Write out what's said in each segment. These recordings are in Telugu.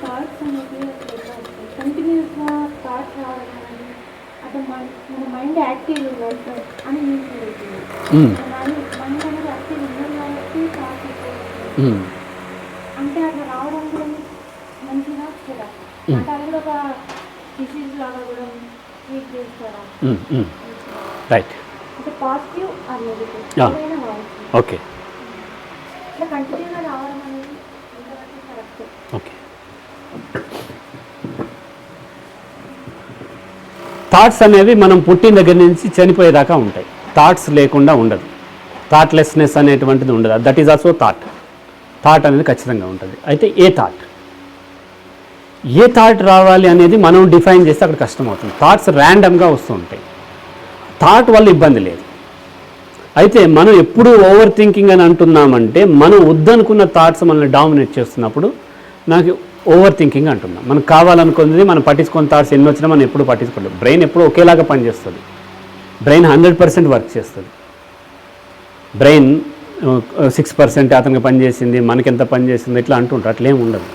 థాట్స్ అనేది కంటిన్యూస్గా థాట్స్ రావడం అసలు మన మన మైండ్ యాక్టివ్ ఉన్నట్టు అని నేను ఫీల్. మైండ్ అనేది యాక్టివ్ ఉన్నది కాబట్టి థాట్స్. అంటే అట్లా రావడం కూడా మంచిగా కదా. అంటే అది కూడా ఒక డిసీజ్ లాగా కూడా ట్రీట్ చేస్తారా. రైట్ అంటే పాజిటివ్ కావచ్చు ఓకే ఇట్లా కంటిన్యూగా రావడం అనేది ఓకే థాట్స్ అనేవి మనం పుట్టిన దగ్గర నుంచి చనిపోయేదాకా ఉంటాయి. థాట్స్ లేకుండా ఉండదు. థాట్లెస్నెస్ అనేటువంటిది ఉండదు. That is also thought thought అనేది ఖచ్చితంగా ఉంటుంది. అయితే ఏ థాట్ ఏ థాట్ రావాలి అనేది మనం డిఫైన్ చేస్తే అక్కడ కష్టం అవుతుంది థాట్స్ ర్యాండమ్గా వస్తూ ఉంటాయి. థాట్ వల్ల ఇబ్బంది లేదు. అయితే మనం ఎప్పుడు ఓవర్ థింకింగ్ అని అంటున్నామంటే మనం వద్దనుకున్న థాట్స్ మనల్ని డామినేట్ చేస్తున్నప్పుడు నాకు ఓవర్ థింకింగ్ అంటున్నాం. మనకు కావాలనుకున్నది మనం పట్టించుకున్న థాట్స్ ఎన్ని వచ్చినా మనం ఎప్పుడు పట్టించుకోలేదు బ్రెయిన్ ఎప్పుడు ఒకేలాగా పనిచేస్తుంది. బ్రెయిన్ హండ్రెడ్ పర్సెంట్ వర్క్ చేస్తుంది. బ్రెయిన్ సిక్స్ పర్సెంట్ అతనికి పనిచేసింది మనకెంత పనిచేసింది ఇట్లా అంటుంటారు అట్లేం ఉండదు.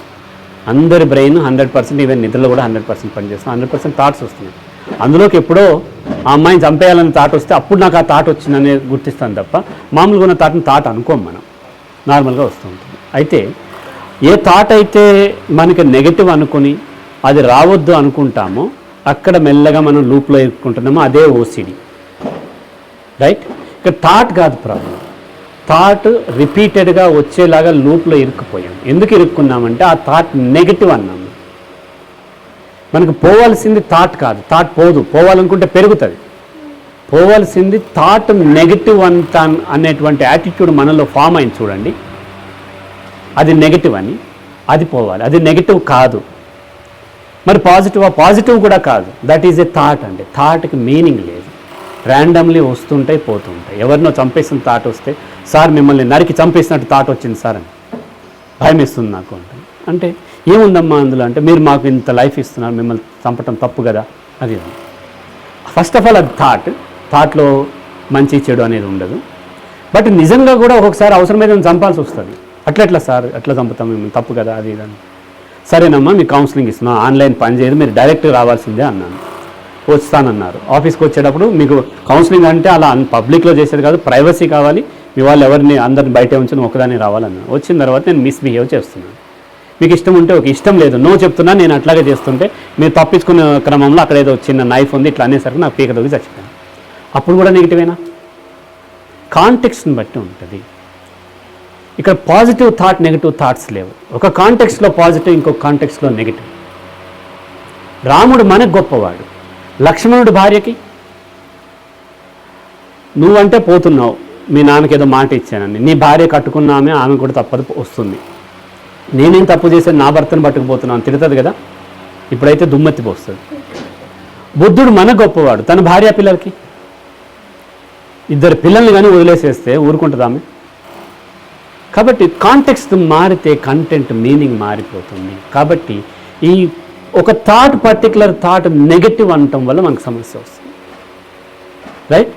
అందరి బ్రెయిన్ హండ్రెడ్ పర్సెంట్ ఈవెన్ నిద్రలో కూడా హండ్రెడ్ పర్సెంట్ పనిచేస్తుంది హండ్రెడ్ పర్సెంట్ థాట్స్ వస్తున్నాయి. అందులోకి ఎప్పుడో ఆ అమ్మాయిని చంపేయాలని థాట్ వస్తే అప్పుడు నాకు ఆ థాట్ వచ్చిందని గుర్తిస్తాను తప్ప మామూలుగా ఉన్న థాట్ని థాట్ అనుకోం మనం. నార్మల్గా వస్తూ ఉంటుంది. అయితే ఏ థాట్ అయితే మనకి నెగటివ్ అనుకుని అది రావద్దు అనుకుంటామో అక్కడ మెల్లగా మనం లూప్లో ఇరుక్కుంటున్నామో అదే ఓసిడి రైట్ ఇక్కడ థాట్ కాదు ప్రాబ్లం థాట్ రిపీటెడ్గా వచ్చేలాగా లూప్లో ఇరుక్కుపోయాం. ఎందుకు ఇరుక్కున్నామంటే ఆ థాట్ నెగటివ్ అన్నాము. మనకు పోవాల్సింది థాట్ కాదు. థాట్ పోదు. పోవాలనుకుంటే పెరుగుతుంది. పోవాల్సింది థాట్ నెగటివ్ అంత అనేటువంటి యాటిట్యూడ్ మనలో ఫామ్ అయింది చూడండి. అది నెగిటివ్ అని అది పోవాలి. అది నెగిటివ్ కాదు. మరి పాజిటివ్ పాజిటివ్ కూడా కాదు. దట్ ఈజ్ ఎ థాట్ అండి. థాట్కి మీనింగ్ లేదు. ర్యాండమ్లీ వస్తుంటాయి పోతుంటాయి. ఎవరినో చంపేసిన థాట్ వస్తే సార్ మిమ్మల్ని నరికి చంపేసినట్టు థాట్ వచ్చింది సార్ అని. భయం ఇస్తుంది నాకు అంటే. అంటే ఏముందమ్మా అందులో? అంటే మీరు మాకు ఇంత లైఫ్ ఇస్తున్నారు మిమ్మల్ని చంపటం తప్పు కదా? అది ఫస్ట్ ఆఫ్ ఆల్ అది థాట్ థాట్లో మంచి చెడు అనేది ఉండదు. బట్ నిజంగా కూడా ఒక్కొక్కసారి అవసరమైతే చంపాల్సి వస్తుంది. అట్లా ఎట్లా సార్? అట్లా చంపుతాం మేము తప్పు కదా అది ఇదని అని. సరేనమ్మా మీకు కౌన్సిలింగ్ ఇస్తున్నాం ఆన్లైన్ పని చేయదు మీరు డైరెక్ట్ రావాల్సిందే అన్నాను. వస్తానన్నారు. ఆఫీస్కి వచ్చేటప్పుడు మీకు కౌన్సిలింగ్ అంటే అలా పబ్లిక్లో చేసేది కాదు ప్రైవసీ కావాలి. మీ వాళ్ళు ఎవరిని అందరిని బయట ఉంచుని ఒకదాన్ని రావాలన్నా వచ్చిన తర్వాత నేను మిస్బిహేవ్ చేస్తున్నాను. మీకు ఇష్టం ఉంటే ఒక ఇష్టం లేదు నో చెప్తున్నా నేను అట్లాగే చేస్తుంటే మీరు తప్పించుకునే క్రమంలో అక్కడ ఏదో చిన్న నైఫ్ ఉంది ఇట్లా అనేసరికి నాకు పీక దొరికి చచ్చిపోయాను. అప్పుడు కూడా నెగిటివేనా కాంటెక్స్ని బట్టి ఉంటుంది. ఇక్కడ పాజిటివ్ థాట్ నెగిటివ్ థాట్స్ లేవు. ఒక కాంటెక్స్లో పాజిటివ్ ఇంకొక కాంటెక్స్లో నెగిటివ్ రాముడు మనకు గొప్పవాడు. లక్ష్మణుడు భార్యకి? నువ్వంటే పోతున్నావు. మీ నాన్నకి ఏదో మాట ఇచ్చానని. నీ భార్య కట్టుకున్నామే ఆమె కూడా తప్పదు వస్తుంది. నేనేం తప్పు చేశాను నా భర్తను పట్టుకుపోతున్నాను తిడుతుంది కదా? ఇప్పుడైతే దుమ్మెత్తి పోస్తుంది. బుద్ధుడు మన గొప్పవాడు. తన భార్య పిల్లలకి? ఇద్దరు పిల్లల్ని కానీ వదిలేసేస్తే ఊరుకుంటుందామే కాబట్టి కాంటెక్స్ట్ మారితే కంటెంట్ మీనింగ్ మారిపోతుంది. కాబట్టి ఈ ఒక థాట్ పర్టికులర్ థాట్ నెగటివ్ అనటం వల్ల మనకు సమస్య వస్తుంది. రైట్